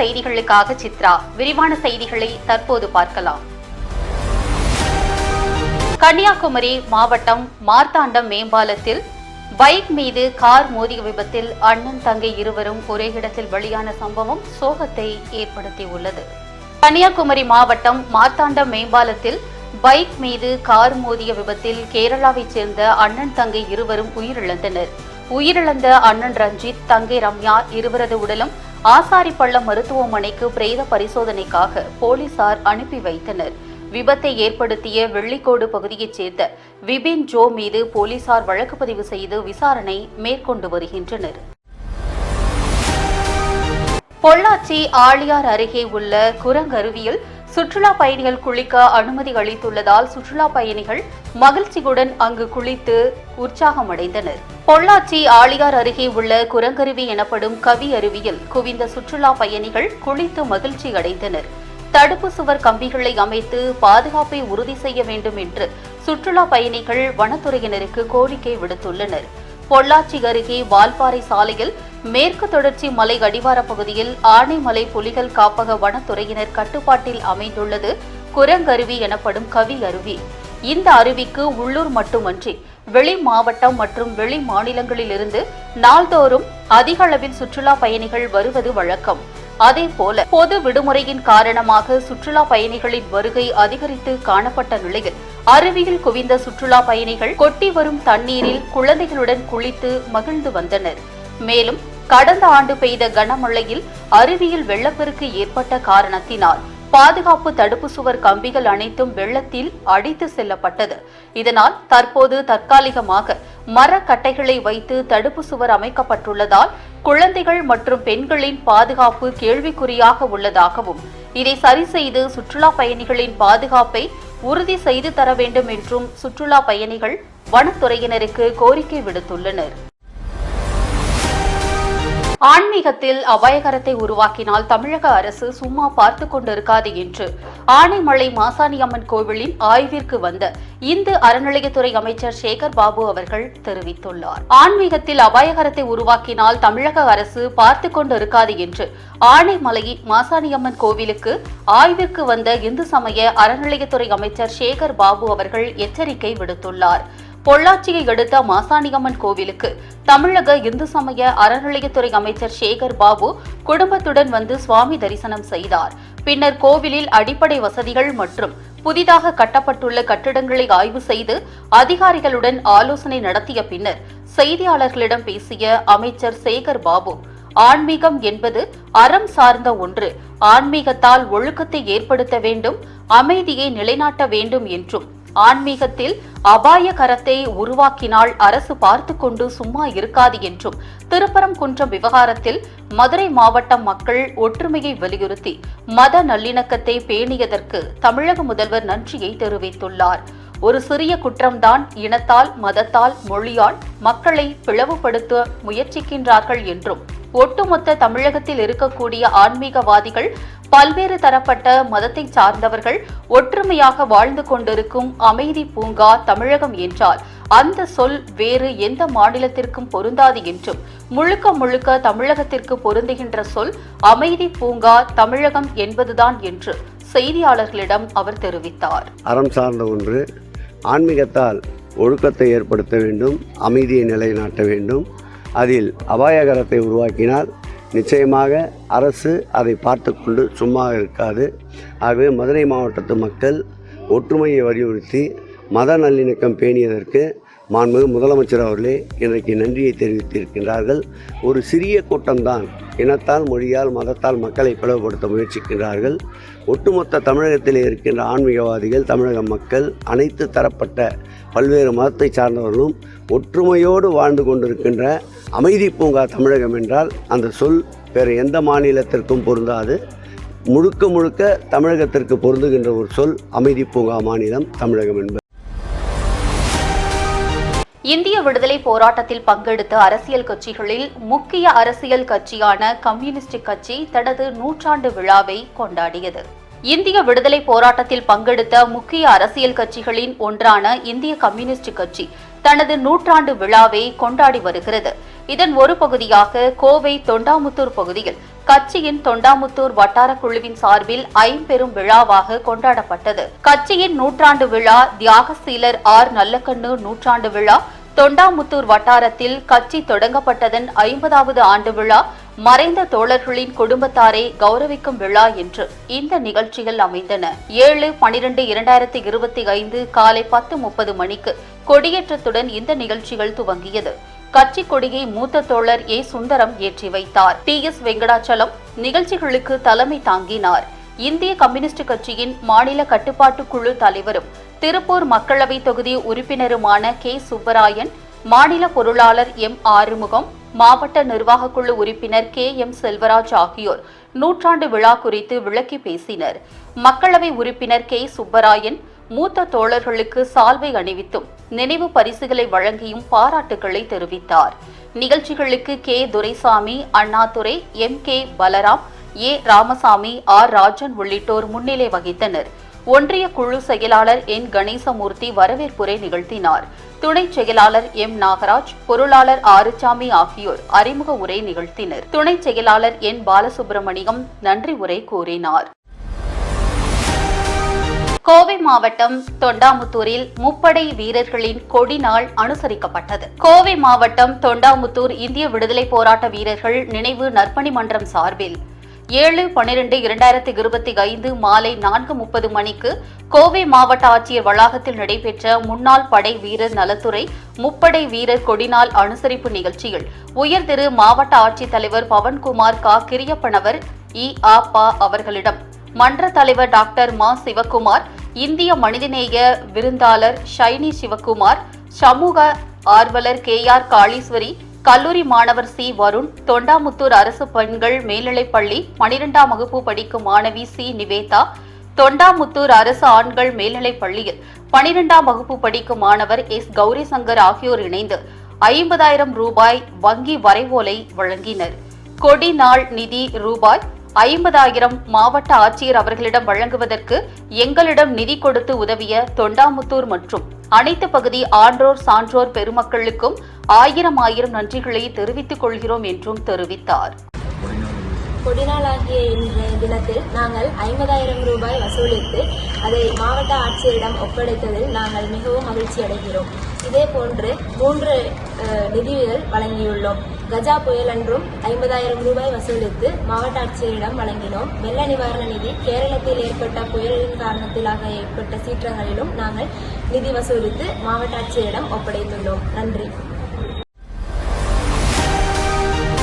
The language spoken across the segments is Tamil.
செய்திகளுக்காக சித்ரா. விரிவான செய்திகளை தற்போது பார்க்கலாம். கன்னியாகுமரி மாவட்டம் மார்த்தாண்டம் மேம்பாலத்தில் பைக் மீது கார் மோதிய விபத்தில் அண்ணன் தங்கை இருவரும் ஒரே இடத்தில் வெளியான சம்பவம் சோகத்தை ஏற்படுத்தியுள்ளது. கன்னியாகுமரி மாவட்டம் மார்த்தாண்டம் மேம்பாலத்தில் பைக் மீது கார் மோதிய விபத்தில் கேரளாவைச் சேர்ந்த அண்ணன் தங்கை இருவரும் உயிரிழந்தனர். உயிரிழந்த அண்ணன் ரஞ்சித் தங்கை ரம்யா இருவரது உடலும் ஆசாரிப்பள்ளம் மருத்துவமனைக்கு பிரேத பரிசோதனைக்காக போலீசார் அனுப்பி வைத்தனர். விபத்தை ஏற்படுத்திய வெள்ளிக்கோடு பகுதியைச் சேர்ந்த விபின் ஜோ மீது போலீசார் வழக்கு பதிவு செய்து விசாரணை மேற்கொண்டு வருகின்றனர். பொள்ளாச்சி ஆழியார் அருகே உள்ள குரங்கருவியில் சுற்றுலா பயணிகள் குளிக்க அனுமதி அளித்துள்ளதால் சுற்றுலா பயணிகள் மகிழ்ச்சியுடன் அங்கு குளித்து உற்சாகமடைந்தனர். பொள்ளாச்சி ஆழியார் அருகே உள்ள குரங்கருவி எனப்படும் கவி அருவியில் குவிந்த சுற்றுலா பயணிகள் குளித்து மகிழ்ச்சி அடைந்தனர் தடுப்பு சுவர் கம்பிகளை அமைத்து பாதுகாப்பை உறுதி செய்ய வேண்டும் என்று சுற்றுலா பயணிகள் வனத்துறையினருக்கு கோரிக்கை விடுத்துள்ளனர். பொள்ளாச்சி அருகே வால்பாறை சாலையில் மேற்கு தொடர்ச்சி மலை அடிவார பகுதியில் ஆனைமலை புலிகள் காப்பக வனத்துறையினர் கட்டுப்பாட்டில் அமைந்துள்ளது குரங்கருவி எனப்படும் கவி அருவி. இந்த அருவிக்கு உள்ளூர் மட்டுமன்றி வெளி மாவட்டம் மற்றும் வெளி மாநிலங்களிலிருந்து நாள்தோறும் அதிக அளவில் சுற்றுலா பயணிகள் வருவது வழக்கம். அதேபோல பொது விடுமுறையின் காரணமாக சுற்றுலா பயணிகளின் வருகை அதிகரித்து காணப்பட்ட நிலையில் அருவியில் குவிந்த சுற்றுலா பயணிகள் கொட்டி வரும் தண்ணீரில் குழந்தைகளுடன் குளித்து மகிழ்ந்து வந்தனர். மேலும் கடந்த ஆண்டு பெய்த கனமழையில் அருவியில் வெள்ளப்பெருக்கு ஏற்பட்ட காரணத்தினால் பாதுகாப்பு தடுப்பு சுவர் கம்பிகள் அனைத்தும் வெள்ளத்தில் அடித்து செல்லப்பட்டது. இதனால் தற்போது தற்காலிகமாக மரக்கட்டைகளை வைத்து தடுப்பு சுவர் அமைக்கப்பட்டுள்ளதால் குழந்தைகள் மற்றும் பெண்களின் பாதுகாப்பு கேள்விக்குறியாக உள்ளதாகவும் இதை சரி செய்து சுற்றுலா பயணிகளின் பாதுகாப்பை உறுதி செய்து தர வேண்டும் என்றும் சுற்றுலா பயணிகள் வனத்துறையினருக்கு கோரிக்கை விடுத்துள்ளனர். ஆன்மீகத்தில் அபாயகரத்தை உருவாக்கினால் தமிழக அரசு சும்மா பார்த்து கொண்டிருக்காது என்று ஆனைமலை மாசாணியம்மன் கோவிலின் ஆய்விற்கு வந்த இந்து அறநிலையத்துறை அமைச்சர் சேகர் பாபு அவர்கள் தெரிவித்துள்ளார். ஆன்மீகத்தில் அபாயகரத்தை உருவாக்கினால் தமிழக அரசு பார்த்து கொண்டிருக்காது என்று ஆனைமலையின் மாசாணியம்மன் கோவிலுக்கு ஆய்விற்கு வந்த இந்து சமய அறநிலையத்துறை அமைச்சர் சேகர் பாபு அவர்கள் எச்சரிக்கை விடுத்துள்ளார். பொள்ளாச்சியை அடுத்த மாசாணியம்மன் கோவிலுக்கு. தமிழக இந்து சமய அறநிலையத்துறை அமைச்சர் சேகர் பாபு குடும்பத்துடன் வந்து சுவாமி தரிசனம் செய்தார். பின்னர் கோவிலில் அடிப்படை வசதிகள் மற்றும் புதிதாக கட்டப்பட்டுள்ள கட்டிடங்களை ஆய்வு செய்து அதிகாரிகளுடன் ஆலோசனை நடத்திய பின்னர் செய்தியாளர்களிடம் பேசிய அமைச்சர் சேகர் பாபு ஆன்மீகம் என்பது அறம் சார்ந்த ஒன்று. ஆன்மீகத்தால் ஒழுக்கத்தை ஏற்படுத்த வேண்டும் அமைதியை நிலைநாட்ட வேண்டும் என்றும் ஆன்மீகத்தில் அபாய கரத்தை உருவாக்கினால் அரசு பார்த்து கொண்டு சும்மா இருக்காது என்றும் திருப்பரங்குன்றம் விவகாரத்தில் மதுரை மாவட்ட மக்கள் ஒற்றுமையை வலியுறுத்தி மத நல்லிணக்கத்தை பேணியதற்கு தமிழக முதல்வர் நன்றியை தெரிவித்துள்ளார். ஒரு சிறிய குற்றம்தான் இனத்தால் மதத்தால் மொழியால் மக்களை பிளவுபடுத்த முயற்சிக்கின்றார்கள் என்றும் ஒட்டுமொத்த தமிழகத்தில் இருக்கக்கூடிய ஆன்மீகவாதிகள் பல்வேறு தரப்பட்ட மதத்தை சார்ந்தவர்கள் ஒற்றுமையாக வாழ்ந்து கொண்டிருக்கும் அமைதி பூங்கா தமிழகம் என்றால் அந்த சொல் வேறு எந்த மாநிலத்திற்கும் பொருந்தாது என்றும் முழுக்க முழுக்க தமிழகத்திற்கு பொருந்துகின்ற சொல் அமைதி பூங்கா தமிழகம் என்பதுதான் என்று செய்தியாளர்களிடம் அவர் தெரிவித்தார். அறம் சார்ந்த ஒன்று ஆன்மீகத்தால் ஒழுக்கத்தை ஏற்படுத்த வேண்டும் அமைதியை நிலைநாட்ட வேண்டும். அதில் அபாயகரத்தை உருவாக்கினால் நிச்சயமாக அரசு அதை பார்த்து கொண்டு சும்மா இருக்காது. ஆகவே மதுரை மாவட்டத்து மக்கள் ஒற்றுமையை வலியுறுத்தி மத நல்லிணக்கம் பேணியதற்கு மாண்புமிகு முதலமைச்சர் அவர்களே இன்றைக்கு நன்றியை தெரிவித்திருக்கின்றார்கள். ஒரு சிறிய கூட்டம்தான் இனத்தால் மொழியால் மதத்தால் மக்களை பிளவுபடுத்த முயற்சிக்கின்றார்கள். ஒட்டுமொத்த தமிழகத்தில் இருக்கின்ற ஆன்மீகவாதிகள் தமிழக மக்கள் அனைத்து தரப்பட்ட பல்வேறு மதத்தை சார்ந்தவர்களும் ஒற்றுமையோடு வாழ்ந்து கொண்டிருக்கின்ற அமைதி பூங்கா தமிழகம் என்றால் அந்த சொல் வேறு எந்த மாநிலத்திற்கும் பொருந்தாது. முழுக்க முழுக்க தமிழகத்திற்கு பொருந்துகின்ற ஒரு சொல் அமைதி பூங்கா மாநிலம் தமிழகம் என்பது. இந்திய விடுதலை போராட்டத்தில் பங்கெடுத்த அரசியல் கட்சிகளில் முக்கிய அரசியல் கட்சியான கம்யூனிஸ்ட் கட்சி தனது நூற்றாண்டு விழாவை கொண்டாடியது. இந்திய விடுதலை போராட்டத்தில் பங்கெடுத்த முக்கிய அரசியல் கட்சிகளின் ஒன்றான இந்திய கம்யூனிஸ்ட் கட்சி தனது நூற்றாண்டு விழாவை கொண்டாடி வருகிறது. இதன் ஒரு பகுதியாக கோவை தொண்டாமுத்தூர் பகுதியில் கட்சியின் தொண்டாமுத்தூர் வட்டார குழுவின் சார்பில் ஐம்பெரும் விழாவாக கொண்டாடப்பட்டது. கட்சியின் நூற்றாண்டு விழா தியாகசீலர் ஆர். நல்லக்கண்ணு நூற்றாண்டு விழா தொண்டாமுத்தூர் வட்டாரத்தில் கட்சி தொடங்கப்பட்டதன் ஐம்பதாவது ஆண்டு விழா மறைந்த தோழர்களின் குடும்பத்தாரை கௌரவிக்கும் விழா என்று இந்த நிகழ்ச்சிகள் அமைந்தன. ஏழு பனிரெண்டு இரண்டாயிரத்தி இருபத்தி ஐந்து காலை பத்து முப்பது மணிக்கு கொடியேற்றத்துடன் இந்த நிகழ்ச்சிகள் துவங்கியது. கட்சி கொடியை மூத்த தோழர் ஏ. சுந்தரம் ஏற்றி வைத்தார். D S. வெங்கடாச்சலம் நிகழ்ச்சிகளுக்கு தலைமை தாங்கினார். இந்திய கம்யூனிஸ்ட் கட்சியின் மாநில கட்டுப்பாட்டு குழு தலைவரும் திருப்பூர் மக்களவை தொகுதி உறுப்பினருமான கே. சுப்பராயன் மாநில பொருளாளர் எம். ஆறுமுகம் மாவட்ட நிர்வாகக்குழு உறுப்பினர் கே. எம். செல்வராஜ் ஆகியோர் நூற்றாண்டு விழா குறித்து விளக்கி பேசினர். மக்களவை உறுப்பினர் கே. சுப்பராயன் மூத்த தோழர்களுக்கு சால்வை அணிவித்தும் நினைவு பரிசுகளை வழங்கியும் பாராட்டுகளை தெரிவித்தார். நிகழ்ச்சிகளுக்கு K. Duraisamy Annadurai M. K. Balaram A. Ramasamy R. Rajan உள்ளிட்டோர் முன்னிலை வகித்தனர். ஒன்றிய குழு செயலாளர் என். கணேசமூர்த்தி வரவேற்புரை நிகழ்த்தினார். துணை செயலாளர் எம். நாகராஜ் பொருளாளர் ஆறுசாமி ஆகியோர் அறிமுக உரை நிகழ்த்தினர். துணை செயலாளர் என். பாலசுப்பிரமணியம் நன்றி உரை கூறினார். கோவை மாவட்டம் தொண்டாமுத்தூரில் முப்படை வீரர்களின் கொடி நாள் அனுசரிக்கப்பட்டது. கோவை மாவட்டம் தொண்டாமுத்தூர் இந்திய விடுதலை போராட்ட வீரர்கள் நினைவு நற்பணி மன்றம் சார்பில் ஏழு பனிரெண்டு இரண்டாயிரத்தி இருபத்தி ஐந்து மாலை நான்கு முப்பது மணிக்கு கோவை மாவட்ட ஆட்சியர் வளாகத்தில் நடைபெற்ற முன்னாள் படை வீரர் நலத்துறை முப்படை வீரர் கொடிநாள் அனுசரிப்பு நிகழ்ச்சியில் உயர் திரு மாவட்ட ஆட்சித்தலைவர் பவன்குமார் கா. கிரியப்பனவர் இ. ஆ. பா. அவர்களிடம் மன்ற தலைவர் டாக்டர் மா சிவக்குமார் இந்திய மனிதநேய விருந்தாளர் ஷைனி சிவக்குமார் சமூக ஆர்வலர் கே ஆர் காளீஸ்வரி கல்லூரி மாணவர் சி வருண் தொண்டாமுத்தூர் அரசு பெண்கள் மேல்நிலைப்பள்ளி பனிரெண்டாம் வகுப்பு படிக்கும் மாணவி சி நிவேதா தொண்டாமுத்தூர் அரசு ஆண்கள் மேல்நிலைப் பள்ளியில் பனிரெண்டாம் வகுப்பு படிக்கும் மாணவர் எஸ் கௌரி சங்கர் ஆகியோர் இணைந்து ஐம்பதாயிரம் ரூபாய் வங்கி வரைவோலை வழங்கினர். கொடி நாள் நிதி ரூபாய் ஐம்பதாயிரம் மாவட்ட ஆட்சியர் அவர்களிடம் வழங்குவதற்கு எங்களிடம் நிதி கொடுத்து உதவிய தொண்டாமுத்தூர் மற்றும் அனைத்து பகுதி ஆன்றோர் சான்றோர் பெருமக்களுக்கும் ஆயிரம் ஆயிரம் நன்றிகளை தெரிவித்துக் கொள்கிறோம் என்றும் தெரிவித்தார். கொடிநாளாகிய இன்றைய தினத்தில் நாங்கள் ஐம்பதாயிரம் ரூபாய் வசூலித்து அதை மாவட்ட ஆட்சியரிடம் ஒப்படைத்ததில் நாங்கள் மிகவும் மகிழ்ச்சி அடைகிறோம். இதே போன்று மூன்று நிதிகள் வழங்கியுள்ளோம். கஜா புயல் அன்றும் ஐம்பதாயிரம் ரூபாய் வசூலித்து மாவட்ட ஆட்சியரிடம் வழங்கினோம். வெள்ள நிவாரண நிதி கேரளத்தில் ஏற்பட்ட புயலின் காரணத்திலாக ஏற்பட்ட சீற்றங்களிலும் நாங்கள் நிதி வசூலித்து மாவட்ட ஆட்சியரிடம் ஒப்படைத்துள்ளோம். நன்றி.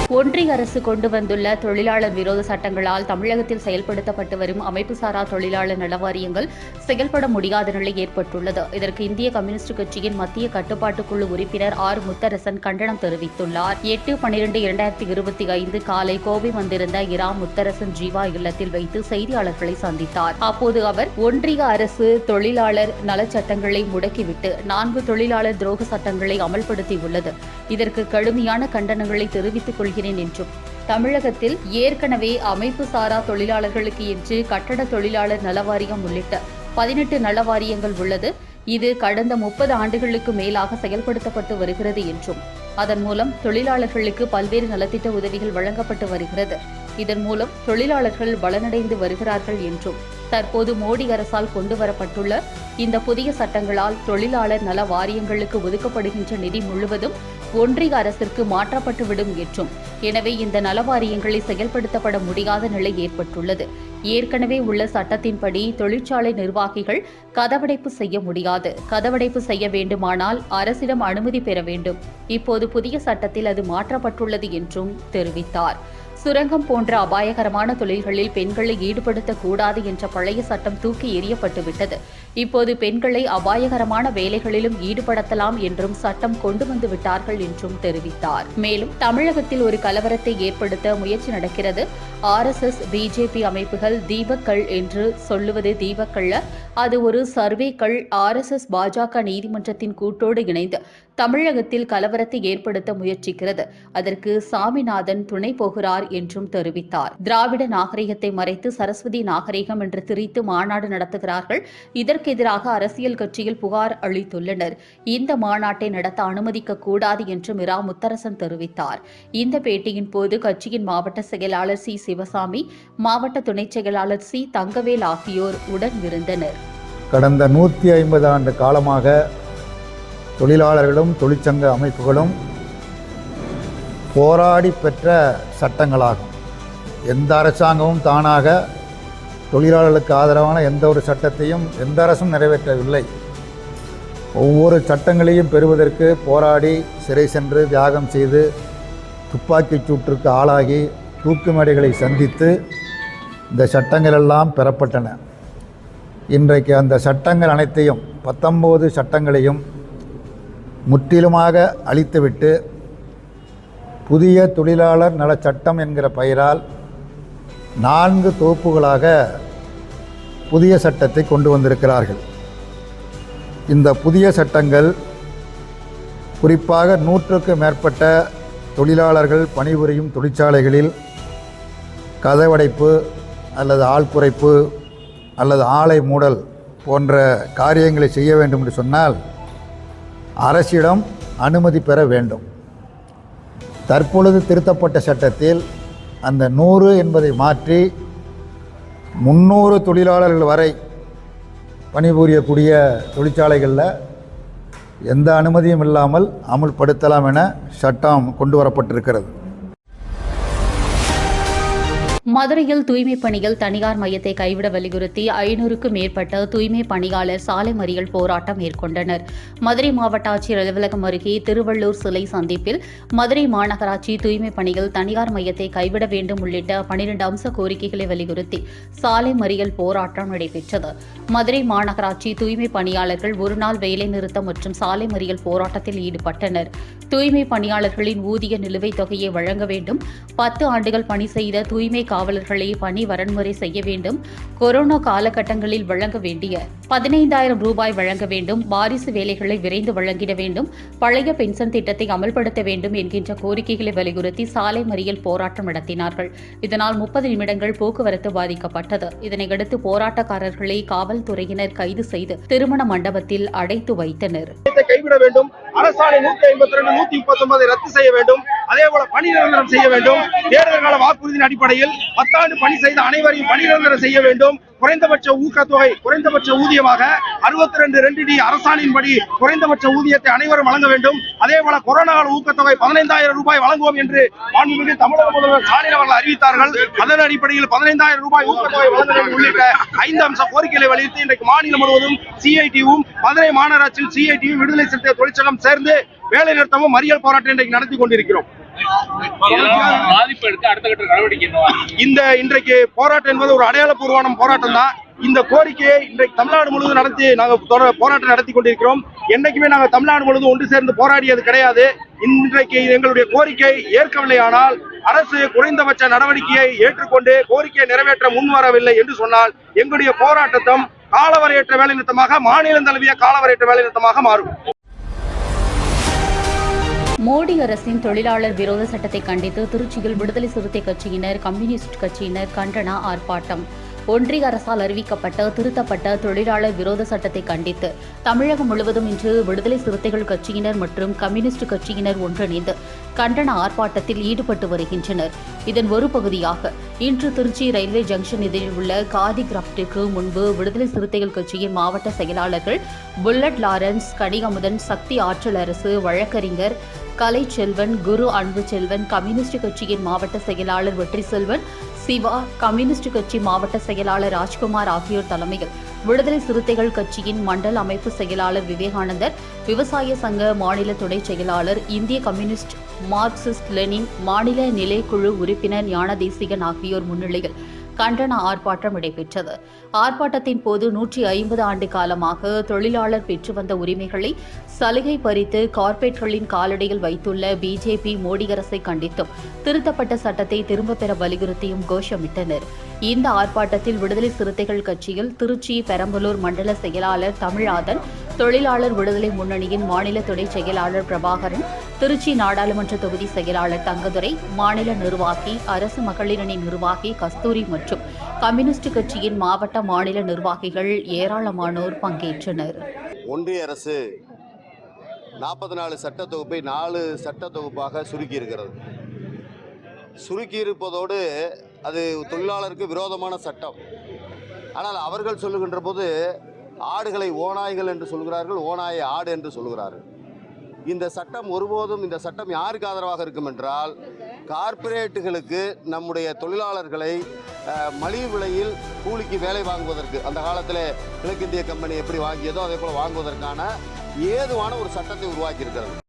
ஒன்றிய அரசு கொண்டு வந்துள்ள தொழிலாளர் விரோத சட்டங்களால் தமிழகத்தில் செயல்படுத்தப்பட்டு வரும் அமைப்புசாரா தொழிலாளர் நல வாரியங்கள் செயல்பட முடியாத நிலை ஏற்பட்டுள்ளது. இதற்கு இந்திய கம்யூனிஸ்ட் கட்சியின் மத்திய கட்டுப்பாட்டு குழு உறுப்பினர் ஆர். முத்தரசன் கண்டனம் தெரிவித்துள்ளார். எட்டு பனிரெண்டு இரண்டாயிரத்தி இருபத்தி ஐந்து காலை கோவை வந்திருந்த இரா முத்தரசன் ஜீவா இல்லத்தில் வைத்து செய்தியாளர்களை சந்தித்தார். அப்போது அவர் ஒன்றிய அரசு தொழிலாளர் நலச் சட்டங்களை முடக்கிவிட்டு நான்கு தொழிலாளர் துரோக சட்டங்களை அமல்படுத்தியுள்ளது. இதற்கு கடுமையான கண்டனங்களை தெரிவித்துக் கொள்கிறேன் என்றும் தமிழகத்தில் ஏற்கனவே அமைப்பு சாரா தொழிலாளர்களுக்கு என்று கட்டட தொழிலாளர் நலவாரியம் உள்ளிட்ட பதினெட்டு நலவாரியங்கள் உள்ளது. இது கடந்த முப்பது ஆண்டுகளுக்கு மேலாக செயல்படுத்தப்பட்டு வருகிறது என்றும் அதன் மூலம் தொழிலாளர்களுக்கு பல்வேறு நலத்திட்ட உதவிகள் வழங்கப்பட்டு வருகிறது. இதன் மூலம் தொழிலாளர்கள் பலனடைந்து வருகிறார்கள் என்றும் தற்போது மோடி அரசால் கொண்டுவரப்பட்டுள்ள இந்த புதிய சட்டங்களால் தொழிலாளர் நல வாரியங்களுக்கு ஒதுக்கப்படுகின்ற நிதி முழுவதும் ஒன்றிய அரசிற்கு மாற்றப்பட்டுவிடும் என்றும். எனவே இந்த நலவாரியங்களை செயல்படுத்தப்பட முடியாத நிலை ஏற்பட்டுள்ளது. ஏற்கனவே உள்ள சட்டத்தின்படி தொழிற்சாலை நிர்வாகிகள் கதவடைப்பு செய்ய முடியாது. கதவடைப்பு செய்ய வேண்டுமானால் அரசிடம் அனுமதி பெற வேண்டும். இப்போது புதிய சட்டத்தில் அது மாற்றப்பட்டுள்ளது என்றும் தெரிவித்தார். சுரங்கம் போன்ற அபாயகரமான தொழில்களில் பெண்களை ஈடுபடுத்தக்கூடாது என்ற பழைய சட்டம் தூக்கி எறியப்பட்டுவிட்டது. இப்போது பெண்களை அபாயகரமான வேலைகளிலும் ஈடுபடுத்தலாம் என்றும் சட்டம் கொண்டு வந்து விட்டார்கள் என்றும் தெரிவித்தார். மேலும் தமிழகத்தில் ஒரு கலவரத்தை ஏற்படுத்த முயற்சி நடக்கிறது. ஆர்எஸ்எஸ் பிஜேபி அமைப்புகள் தீபக்கள் என்று சொல்லுவது தீபக்கல்ல. அது ஒரு சர்வேக்கள் ஆர்எஸ்எஸ் பாஜக நீதிமன்றத்தின் கூட்டோடு இணைந்து தமிழகத்தில் கலவரத்தை ஏற்படுத்த முயற்சிக்கிறது. அதற்கு சாமிநாதன் துணை போகிறார் என்றும் தெரிவித்தார். திராவிட நாகரிகத்தை மறைத்து சரஸ்வதி நாகரிகம் என்று திரித்து மாநாடு நடத்துகிறார்கள். இதற்கு எதிராக அரசியல் கட்சியில் புகார் அளித்துள்ளனர். இந்த மாநாட்டை நடத்த அனுமதிக்க கூடாது என்று இரா. முத்தரசன் தெரிவித்தார். இந்த பேட்டியின் போது கட்சியின் மாவட்ட செயலாளர் சி. சிவசாமி மாவட்ட துணைச் செயலாளர் சி. தங்கவேல் ஆகியோர் உடனிருந்தனர் கடந்த நூற்றி ஐம்பது ஆண்டு காலமாக தொழிலாளர்களும் தொழிற்சங்க அமைப்புகளும் போராடி பெற்ற சட்டங்களாகும். எந்த அரசாங்கமும் தானாக தொழிலாளர்களுக்கு ஆதரவான எந்த ஒரு சட்டத்தையும் எந்த அரசும் நிறைவேற்றவில்லை. ஒவ்வொரு சட்டங்களையும் பெறுவதற்கு போராடி சிறை சென்று தியாகம் செய்து துப்பாக்கிச் சூற்றுக்கு ஆளாகி தூக்கு மேடைகளை சந்தித்து இந்த சட்டங்கள் எல்லாம் பெறப்பட்டன. இன்றைக்கு அந்த சட்டங்கள் அனைத்தையும் பத்தொம்போது சட்டங்களையும் முற்றிலுமாக அழித்துவிட்டு புதிய தொழிலாளர் நல சட்டம் என்கிற பெயரால் நான்கு தொகுப்புகளாக புதிய சட்டத்தை கொண்டு வந்திருக்கிறார்கள். இந்த புதிய சட்டங்கள் குறிப்பாக நூற்றுக்கு மேற்பட்ட தொழிலாளர்கள் பணிபுரியும் தொழிற்சாலைகளில் கதவடைப்பு அல்லது ஆள் குறைப்பு அல்லது ஆலை மூடல் போன்ற காரியங்களை செய்ய வேண்டும் என்று சொன்னால் அரசிடம் அனுமதி பெற வேண்டும். தற்பொழுது திருத்தப்பட்ட சட்டத்தில் அந்த நூறு என்பதை மாற்றி முந்நூறு தொழிலாளர்கள் வரை பணிபுரியக்கூடிய தொழிற்சாலைகளில் எந்த அனுமதியும் இல்லாமல் அமுல்படுத்தலாம் என சட்டம் கொண்டு வரப்பட்டிருக்கிறது. மதுரையில் தூய்மை பணியில் தனியார் மையத்தை கைவிட வலியுறுத்தி ஐநூறுக்கும் மேற்பட்ட தூய்மை பணியாளர் சாலை மறியல் போராட்டம் மேற்கொண்டனர். மதுரை மாவட்ட ஆட்சியர் அலுவலகம் அருகே திருவள்ளூர் சிலை சந்திப்பில் மதுரை மாநகராட்சி தூய்மை பணியில் தனியார் மையத்தை கைவிட வேண்டும் உள்ளிட்ட பனிரெண்டு அம்ச கோரிக்கைகளை வலியுறுத்தி சாலை மறியல் போராட்டம் நடைபெற்றது. மதுரை மாநகராட்சி தூய்மை பணியாளர்கள் ஒருநாள் வேலை நிறுத்தம் மற்றும் சாலை மறியல் போராட்டத்தில் ஈடுபட்டனர். தூய்மை பணியாளர்களின் ஊதிய நிலுவைத் தொகையை வழங்க வேண்டும். பத்து ஆண்டுகள் பணி செய்த தூய்மை காவலர்களை பணி வரன்முறை செய்ய வேண்டும் கொரோனா காலகட்டங்களில் வழங்க வேண்டிய பதினைந்தாயிரம் ரூபாய் வழங்க வேண்டும் வாரிசு வேலைகளை விரைந்து வழங்கிட வேண்டும் பழைய பென்ஷன் திட்டத்தை அமல்படுத்த வேண்டும் என்கின்ற கோரிக்கைகளை வலியுறுத்தி சாலை மறியல் போராட்டம் நடத்தினார்கள். இதனால் முப்பது நிமிடங்கள் போக்குவரத்து பாதிக்கப்பட்டது. இதனையடுத்து போராட்டக்காரர்களை காவல்துறையினர் கைது செய்து திருமண மண்டபத்தில் அடைத்து வைத்தனர். கைவிட வேண்டும். அரசாணை நூத்தி ஐம்பத்தி ரெண்டு நூத்தி முப்பத்தி ஒன்பதை ரத்து செய்ய வேண்டும். அதே போல பணி நிரந்தரம் செய்ய வேண்டும். தேர்தல் கால வாக்குறுதியின் அடிப்படையில் பத்தாண்டு பணி செய்த அனைவரையும் பணி நிரந்தரம் செய்ய வேண்டும். குறைந்தபட்ச ஊக்கத்தொகை குறைந்தபட்ச ஊதியமாக அறுபத்தி ரெண்டு ரெண்டு டி அரசாணையின்படி குறைந்தபட்ச ஊதியத்தை அனைவரும் வழங்க வேண்டும். அதே போல கொரோனா கால ஊக்கத்தொகை பதினைந்தாயிரம் ரூபாய் வழங்குவோம் என்று மாண்புமிகு தமிழக முதல்வர் ஸ்டாலின் அவர்கள் அறிவித்தார்கள். அதன் அடிப்படையில் பதினைந்தாயிரம் ரூபாய் ஊக்கத்தொகை வழங்க வேண்டும் உள்ளிட்ட ஐந்து அம்ச கோரிக்கைகளை வலியுறுத்தி இன்றைக்கு மாநிலம் முழுவதும் சிஐடியும் மதுரை மாநகராட்சியில் சிஐடியும் விடுதலை சிறுத்தை தொழிற்சங்கம் சேர்ந்து வேலை நிறுத்தமும் மறியல் போராட்டம் இன்றைக்கு நடத்தி கொண்டிருக்கிறோம். பாதிப்பு எடுத்து அடுத்த கட்ட நடவடிக்கை இந்த இன்றைக்கு போராட்டம் என்பது ஒரு அடையாளப்பூர்வமான போராட்டம் தான். இந்த கோரிக்கையை இன்றைக்கு தமிழ்நாடு முழுவதும் நடத்தி நாங்கள் தொடர் போராட்டம் நடத்தி கொண்டிருக்கிறோம். என்றைக்குமே நாங்கள் தமிழ்நாடு முழுவதும் ஒன்று சேர்ந்து போராடியது கிடையாது. இன்றைக்கு எங்களுடைய கோரிக்கை ஏற்கவில்லையானால் அரசு குறைந்தபட்ச நடவடிக்கையை ஏற்றுக்கொண்டு கோரிக்கையை நிறைவேற்ற முன்வரவில்லை என்று சொன்னால் எங்களுடைய போராட்டத்தம் காலவரையற்ற வேலைநிறுத்தமாக மாநிலம் தழுவிய காலவரையற்ற வேலைநிறுத்தமாக மாறும். மோடி அரசின் தொழிலாளர் விரோத சட்டத்தை கண்டித்து திருச்சியில் விடுதலை சிறுத்தை கட்சியினர் கம்யூனிஸ்ட் கட்சியினர் கண்டன ஆர்ப்பாட்டம். ஒன்றிய அரசால் அறிவிக்கப்பட்ட திருத்தப்பட்ட தொழிலாளர் விரோத சட்டத்தை கண்டித்து தமிழகம் முழுவதும் இன்று விடுதலை சிறுத்தைகள் கட்சியினர் மற்றும் கம்யூனிஸ்ட் கட்சியினர் ஒன்றிணைந்து கண்டன ஆர்ப்பாட்டத்தில் ஈடுபட்டு வருகின்றனர். இதன் ஒரு பகுதியாக இன்று திருச்சி ரயில்வே ஜங்ஷன் எதிரில் உள்ள காதி கிராப்டிற்கு முன்பு விடுதலை சிறுத்தைகள் கட்சியின் மாவட்ட செயலாளர்கள் புல்லட் லாரன்ஸ் கனிகமுதன் சக்தி ஆற்றல் அரசு வழக்கறிஞர் கலை செல்வன் குரு அன்பு செல்வன் கம்யூனிஸ்ட் கட்சியின் மாவட்ட செயலாளர் வெற்றி செல்வன் சிவா கம்யூனிஸ்ட் கட்சி மாவட்ட செயலாளர் ராஜ்குமார் ஆகியோர் தலைமையில் விடுதலை சிறுத்தைகள் கட்சியின் மண்டல் அமைப்பு செயலாளர் விவேகானந்தர் விவசாய சங்க மாநில துணை செயலாளர் இந்திய கம்யூனிஸ்ட் மார்க்சிஸ்ட் லெனின் மாநில நிலைக்குழு உறுப்பினர் ஞானதேசிகன் ஆகியோர் முன்னிலையில் கண்டன ஆர்ப்பாட்டம் நடைபெற்றது. ஆர்ப்பாட்டத்தின் போது நூற்றி ஐம்பது ஆண்டு காலமாக தொழிலாளர் பெற்று வந்த உரிமைகளை சலுகை பறித்து கார்ப்பரேட்களின் காலடியில் வைத்துள்ள பிஜேபி மோடி அரசை கண்டித்தும் திருத்தப்பட்ட சட்டத்தை திரும்பப் பெற வலியுறுத்தியும் கோஷமிட்டனர். இந்த ஆர்ப்பாட்டத்தில் விடுதலை சிறுத்தைகள் கட்சியில் திருச்சி பெரம்பலூர் மண்டல செயலாளர் தமிழாதன் தொழிலாளர் விடுதலை முன்னணியின் மாநில துணை செயலாளர் பிரபாகரன் திருச்சி நாடாளுமன்ற தொகுதி செயலாளர் தங்கதுரை மாநில நிர்வாகி அரசு மகளிரணி நிர்வாகி கஸ்தூரி மற்றும் கம்யூனிஸ்ட் கட்சியின் மாவட்ட மாநில நிர்வாகிகள் ஏராளமானோர் பங்கேற்றனர். ஒன்றிய அரசு நாற்பத்தி நாலு சட்ட தொகுப்பை நாலு சட்ட தொகுப்பாக சுருக்கியிருக்கிறது. இருக்கிறது அது தொழிலாளருக்கு விரோதமான சட்டம். ஆனால் அவர்கள் சொல்லுகின்ற போது ஆடுகளை ஓநாய்கள் என்று சொல்கிறார்கள் ஓநாயை ஆடு என்று சொல்கிறார்கள். இந்த சட்டம் ஒருபோதும் இந்த சட்டம் யாருக்கு ஆதரவாக இருக்கும் என்றால் கார்ப்பரேட்டுகளுக்கு நம்முடைய தொழிலாளர்களை மலிவு விலையில் கூலிக்கு வேலை வாங்குவதற்கு அந்த காலத்தில் கிழக்கிந்திய கம்பெனி எப்படி வாங்கியதோ அதே போல் வாங்குவதற்கான ஏதுவான ஒரு சட்டத்தை உருவாக்கி இருக்கிறது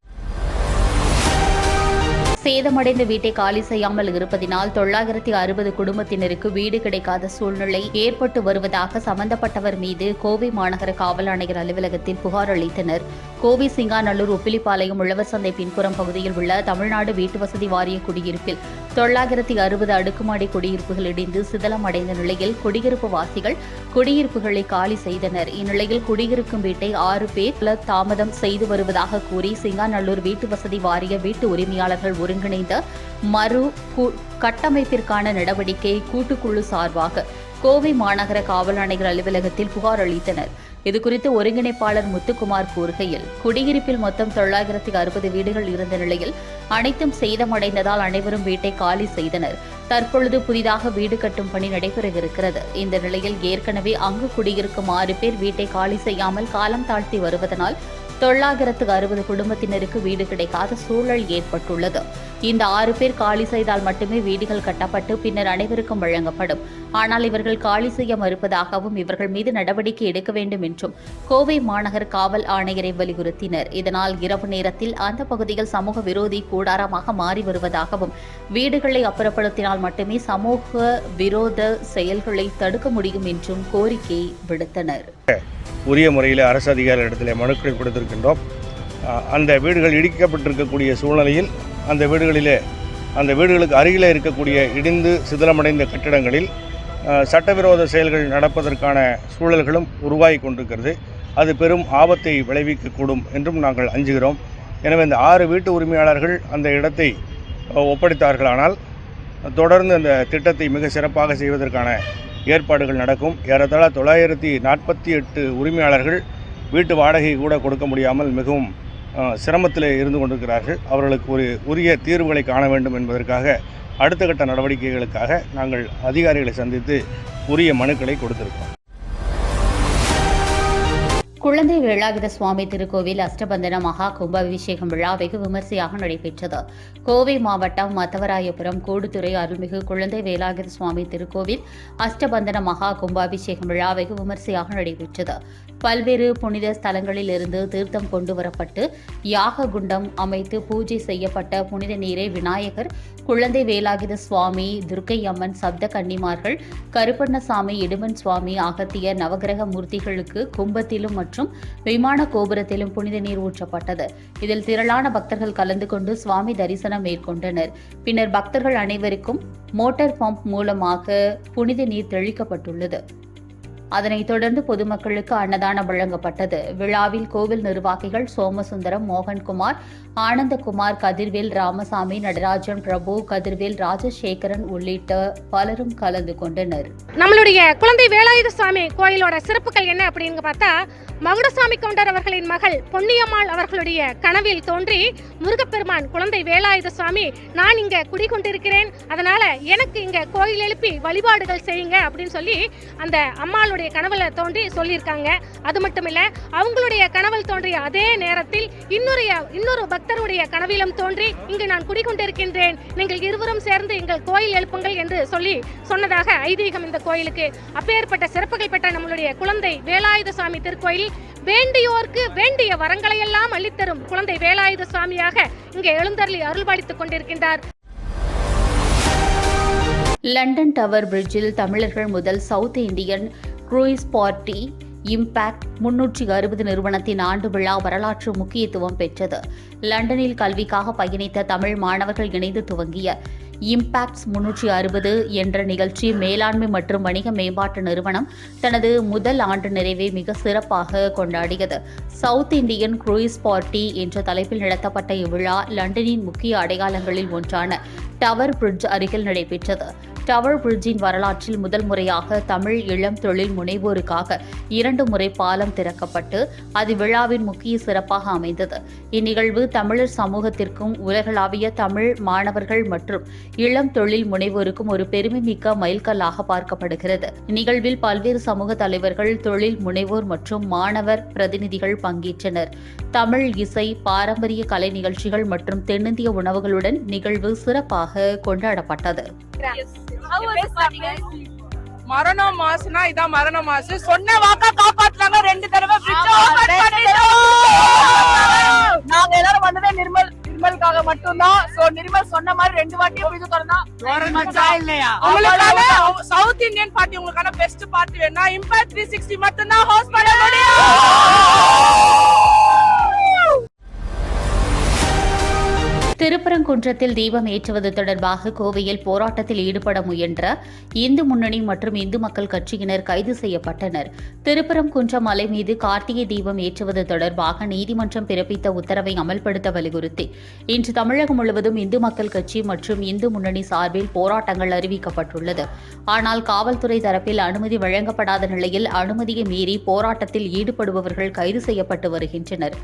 சேதமடைந்த வீட்டை காலி செய்யாமல் இருப்பதினால் தொள்ளாயிரத்தி அறுபது குடும்பத்தினருக்கு வீடு கிடைக்காத சூழ்நிலை ஏற்பட்டு வருவதாக சம்பந்தப்பட்டவர் மீது கோவை மாநகர காவல் ஆணையர் அலுவலகத்தில் புகார் அளித்தனர். கோவை சிங்காநல்லூர் உப்பிலிப்பாளையம் உழவர் சந்தை பின்புறம் பகுதியில் உள்ள தமிழ்நாடு வீட்டு வசதி வாரிய குடியிருப்பில் தொள்ளாயிரத்தி அறுபது அடுக்குமாடி குடியிருப்புகள் இடிந்து சிதலம் அடைந்த நிலையில் குடியிருப்பு வாசிகள் குடியிருப்புகளை காலி செய்தனர். இந்நிலையில் குடியிருக்கும் வீட்டை ஆறு பேர் தாமதம் செய்து வருவதாக கூறி சிங்காநல்லூர் வீட்டு வசதி வாரிய வீட்டு உரிமையாளர்கள் ஒருங்கிணைந்த மறு கட்டமைப்பிற்கான நடவடிக்கை கூட்டுக்குழு சார்பாக கோவை மாநகர காவல் ஆணையர் அலுவலகத்தில் புகார் அளித்தனர். இதுகுறித்து ஒருங்கிணைப்பாளர் முத்துக்குமார் கூறுகையில் குடியிருப்பில் மொத்தம் தொள்ளாயிரத்தி அறுபது வீடுகள் இருந்த நிலையில் அனைத்தும் சேதமடைந்ததால் அனைவரும் வீட்டை காலி செய்தனர். தற்பொழுது புதிதாக வீடு கட்டும் பணி நடைபெறவிருக்கிறது. இந்த நிலையில் ஏற்கனவே அங்கு குடியிருக்கும் ஆறு பேர் வீட்டை காலி செய்யாமல் காலம் தாழ்த்தி வருவதனால் தொள்ளாயிரத்து அறுபது குடும்பத்தினருக்கு வீடு கிடைக்காத சூழல் ஏற்பட்டுள்ளது. இந்த ஆறு பேர் காலி செய்தால் மட்டுமே வீடுகள் கட்டப்பட்டு பின்னர் அனைவருக்கும் வழங்கப்படும். ஆனால் இவர்கள் காலி செய்ய மறுப்பதாகவும் இவர்கள் மீது நடவடிக்கை எடுக்க வேண்டும் என்றும் கோவை மாநகர் காவல் ஆணையரை வலியுறுத்தினர். இதனால் இரவு நேரத்தில் அந்த பகுதியில் சமூக விரோதி கூடாரமாக மாறி வருவதாகவும் வீடுகளை அப்புறப்படுத்தினால் மட்டுமே சமூக விரோத செயல்களை தடுக்க முடியும் என்றும் கோரிக்கை விடுத்தனர். உரிய முறையில் அரசு அதிகார இடத்திலே மனுக்கள் கொடுத்திருக்கின்றோம். அந்த வீடுகள் இடிக்கப்பட்டிருக்கக்கூடிய சூழ்நிலையில் அந்த வீடுகளிலே அந்த வீடுகளுக்கு அருகில் இருக்கக்கூடிய இடிந்து சிதிலமடைந்த கட்டிடங்களில் சட்டவிரோத செயல்கள் நடப்பதற்கான சூழல்களும் உருவாகி கொண்டிருக்கிறது. அது பெரும் ஆபத்தை விளைவிக்கக்கூடும் என்றும் நாங்கள் அஞ்சுகிறோம். எனவே இந்த ஆறு வீட்டு உரிமையாளர்கள் அந்த இடத்தை ஒப்படைத்தார்களானால் தொடர்ந்து அந்த திட்டத்தை மிக சிறப்பாக செய்வதற்கான ஏற்பாடுகள் நடக்கும். ஏறத்தாழ தொள்ளாயிரத்தி நாற்பத்தி எட்டு உரிமையாளர்கள் வீட்டு வாடகை கூட கொடுக்க முடியாமல் மிகவும் சிரமத்தில் இருந்து கொண்டிருக்கிறார்கள். அவர்களுக்கு ஒரு உரிய தீர்வுகளை காண வேண்டும் என்பதற்காக அடுத்த கட்ட நடவடிக்கைகளுக்காக நாங்கள் அதிகாரிகளை சந்தித்து உரிய மனுக்களை கொடுத்திருக்கோம் குழந்தை வேளாயுத சுவாமி திருக்கோவில் அஷ்டபந்தன மகா கும்பாபிஷேகம் விழா வெகு விமர்சையாக நடைபெற்றது. கோவை மாவட்டம் மத்தவராயபுரம் கூடுதுறை அருள்மிகு குழந்தை வேலாயுத சுவாமி திருக்கோவில் அஷ்டபந்தன மகா கும்பாபிஷேகம் விழா வெகு விமர்சையாக நடைபெற்றது. பல்வேறு புனித ஸ்தலங்களில் இருந்து தீர்த்தம் கொண்டு வரப்பட்டு யாக குண்டம் அமைத்து பூஜை செய்யப்பட்ட புனித நீரை விநாயகர் குழந்தை வேலாயுத சுவாமி துர்க்கை அம்மன் சப்த கன்னிமார்கள் கருப்பண்ணசாமி இடுமன் சுவாமி அகத்திய நவகிரக மூர்த்திகளுக்கு கும்பத்திலும் மற்றும் விமான கோபுரத்திலும் புனித நீர் ஊற்றப்பட்டது. இதில் திரளான பக்தர்கள் கலந்து கொண்டு சுவாமி தரிசனம் மேற்கொண்டனர். பின்னர் பக்தர்கள் அனைவருக்கும் மோட்டார் பம்ப் மூலமாக புனித நீர் தெளிக்கப்பட்டுள்ளது. அதனைத் தொடர்ந்து பொதுமக்களுக்கு அன்னதானம் வழங்கப்பட்டது. விழாவில் கோவில் நிர்வாகிகள் சோமசுந்தரம் மோகன்குமார் ஆனந்தகுமார் கதிர்வேல் ராமசாமி நடராஜன் பிரபு கதிர்வேல் ராஜசேகரன் உள்ளிட்ட பலரும் கலந்து கொண்டனர். நம்மளுடைய குழந்தை வேலாயுத சுவாமி கோயிலோட சிறப்புகள் என்ன அப்படின்னு பார்த்தா மகுடசாமி கவுண்டர் அவர்களின் மகள் பொன்னியம்மாள் அவர்களுடைய கனவில் தோன்றி முருகப்பெருமான் குழந்தை வேலாயுத சுவாமி நான் இங்க குடிகொண்டிருக்கிறேன். அதனால எனக்கு இங்க கோயில் எழுப்பி வழிபாடுகள் செய்யுங்க. அப்படின்னு சொல்லி அந்த அம்மாளுடைய கனவுல தோன்றி சொல்லியிருக்காங்க. அது மட்டும் இல்ல அவங்களுடைய கனவில் தோன்றிய அதே நேரத்தில் இன்னொரு இன்னொரு பக்தருடைய கனவிலும் தோன்றி இங்கு நான் குடிகொண்டிருக்கின்றேன். நீங்கள் இருவரும் சேர்ந்து எங்கள் கோயில் எழுப்புங்கள் என்று சொல்லி சொன்னதாக ஐதீகம் இந்த கோயிலுக்கு. அப்பேற்பட்ட சிறப்புகள் பெற்ற நம்மளுடைய குழந்தை வேலாயுத சுவாமி திருக்கோயில் வேண்டியோர்க்கு வேண்டிய வரங்களை எல்லாம் அளித்தரும் குழந்தை வேலாயுத சுவாமியாக இங்கே எழுந்தருளி அருள்பாலித்துக் கொண்டிருக்கின்றார். லண்டன் டவர் பிரிட்ஜில் தமிழர்கள் முதல் south Indian cruise party impact முன்னூற்றி அறுபது நிறுவனத்தின் ஆண்டு விழா வரலாற்று முக்கியத்துவம் பெற்றது. லண்டனில் கல்விக்காக பயணித்த தமிழ் மாணவர்கள் இணைந்து துவங்கிய இம்பாக்ட்ஸ் முன்னூற்றி அறுபது என்ற நிகழ்ச்சி மேலாண்மை மற்றும் வணிக மேம்பாட்டு நிறுவனம் தனது முதல் ஆண்டு நிறைவை மிக சிறப்பாக கொண்டாடியது. சவுத் இந்தியன் குரூயிஸ் பார்ட்டி என்ற தலைப்பில் நடத்தப்பட்ட இவ்விழா லண்டனின் முக்கிய அடையாளங்களில் ஒன்றான டவர் பிரிட்ஜ் அருகில் நடைபெற்றது. டவர் பிரிட்ஜின் வரலாற்றில் முதல் முறையாக தமிழ் இளம் தொழில் முனைவோருக்காக இரண்டு முறை பாலம் திறக்கப்பட்டு அது விழாவின் முக்கிய சிறப்பாக அமைந்தது. இந்நிகழ்வு தமிழர் சமூகத்திற்கும் உலகளாவிய தமிழ் மாணவர்கள் மற்றும் இளம் தொழில் முனைவோருக்கும் ஒரு பெருமைமிக்க மைல்கல்லாக பார்க்கப்படுகிறது. நிகழ்வில் பல்வேறு சமூக தலைவர்கள் தொழில் முனைவோர் மற்றும் மாணவர் பிரதிநிதிகள் பங்கேற்றனர். தமிழ் இசை பாரம்பரிய கலை நிகழ்ச்சிகள் மற்றும் தென்னிந்திய உணவுகளுடன் நிகழ்வு சிறப்பாக கொண்டாடப்பட்டது. மரணம் மாசுனா இதான் மரண மாசு சொன்ன வாக்கா காப்பாத்துறாங்க ரெண்டு தடவை. நாங்க எல்லாரும் வந்ததே நிர்மல். நிர்மலுக்காக மட்டும்தான். சோ நிர்மல் சொன்ன மாதிரி ரெண்டு வாட்டியும் இது திறந்தா உங்களுக்கான சவுத் இந்தியன் பார்ட்டி உங்களுக்கான பெஸ்ட் பார்ட்டி வேணா இம்பாக்ட் த்ரீ சிக்ஸ்டி மட்டும்தான் ஹோஸ்ட் பண்ண முடியும். திருப்பரங்குன்றத்தில் தீபம் ஏற்றுவது தொடர்பாக கோவையில் போராட்டத்தில் ஈடுபட முயன்ற இந்து முன்னணி மற்றும் இந்து மக்கள் கட்சியினர் கைது செய்யப்பட்டனர். திருப்பரங்குன்றம் மலை மீது கார்த்திகை தீபம் ஏற்றுவது தொடர்பாக நீதிமன்றம் பிறப்பித்த உத்தரவை அமல்படுத்த வலியுறுத்தி இன்று தமிழகம் முழுவதும் இந்து மக்கள் கட்சி மற்றும் இந்து முன்னணி சார்பில் போராட்டங்கள் அறிவிக்கப்பட்டுள்ளது. ஆனால் காவல்துறை தரப்பில் அனுமதி வழங்கப்படாத நிலையில் அனுமதியை மீறி போராட்டத்தில் ஈடுபடுபவர்கள் கைது செய்யப்பட்டு வருகின்றனர்.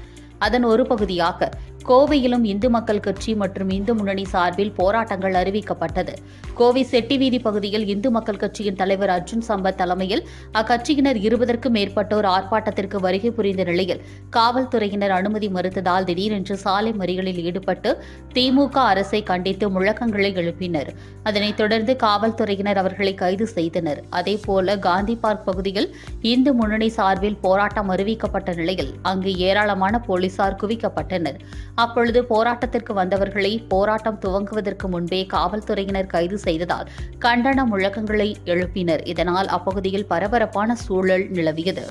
அதன் ஒரு பகுதியாக கோவையிலும் இந்து மக்கள் கட்சி மற்றும் இந்து முன்னணி சார்பில் போராட்டங்கள் அறிவிக்கப்பட்டது. கோவை செட்டிவீதி பகுதியில் இந்து மக்கள் கட்சியின் தலைவர் அர்ஜுன் சம்பத் தலைமையில் அக்கட்சியினர் இருபதற்கும் மேற்பட்டோர் ஆர்ப்பாட்டத்திற்கு வருகை புரிந்த நிலையில் காவல்துறையினர் அனுமதி மறுத்ததால் திடீரென்று சாலை மறியலில் ஈடுபட்டு திமுக அரசை கண்டித்து முழக்கங்களை எழுப்பினர். அதனைத் தொடர்ந்து காவல்துறையினர் அவர்களை கைது செய்தனர். அதேபோல காந்தி பார்க் பகுதியில் இந்து முன்னணி சார்பில் போராட்டம் அறிவிக்கப்பட்ட நிலையில் அங்கு ஏராளமான போலீசார் குவிக்கப்பட்டனர். அப்பொழுது போராட்டத்திற்கு வந்தவர்களை போராட்டம் துவங்குவதற்கு முன்பே காவல்துறையினர் கைது செய்ததால் கண்டன முழக்கங்களை எழுப்பினர். இதனால் அப்பகுதியில் பரபரப்பான சூழல் நிலவியது.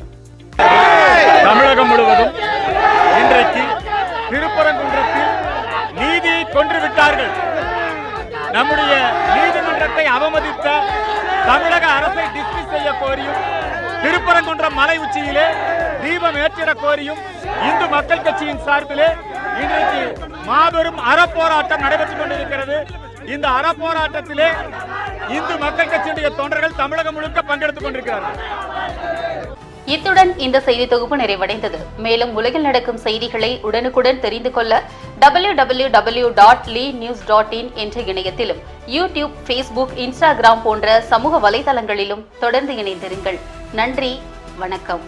தமிழகம் முழுவதும் இன்றைக்கு திருப்பரங்குன்றத்தில் நீதியை கொன்றுவிட்டார்கள் நம்முடைய நீதிமன்றத்தை அவமதித்த தமிழக அரசை டிஸ்மிஸ் செய்ய கோரியும் திருப்பரங்குன்றம் மலை உச்சியிலே தீபம் ஏற்றிடக் கோரியும் இந்து மக்கள் கட்சியின் சார்பிலே இன்றைக்கு மாபெரும் அறப்போராட்டம் நடைபெற்றுக் கொண்டிருக்கிறது. இந்த அறப்போராட்டத்திலே இந்து மக்கள் கட்சியுடைய தொண்டர்கள் தமிழகம் முழுக்க பங்கெடுத்துக் கொண்டிருக்கிறார்கள். இத்துடன் இந்த செய்தி தொகுப்பு நிறைவடைந்தது. மேலும் உலகில் நடக்கும் செய்திகளை உடனுக்குடன் தெரிந்து கொள்ள W W W dot lee news dot in என்ற இணையத்திலும் யூடியூப் ஃபேஸ்புக் இன்ஸ்டாகிராம் போன்ற சமூக வலைதளங்களிலும் தொடர்ந்து இணைந்திருங்கள். நன்றி வணக்கம்.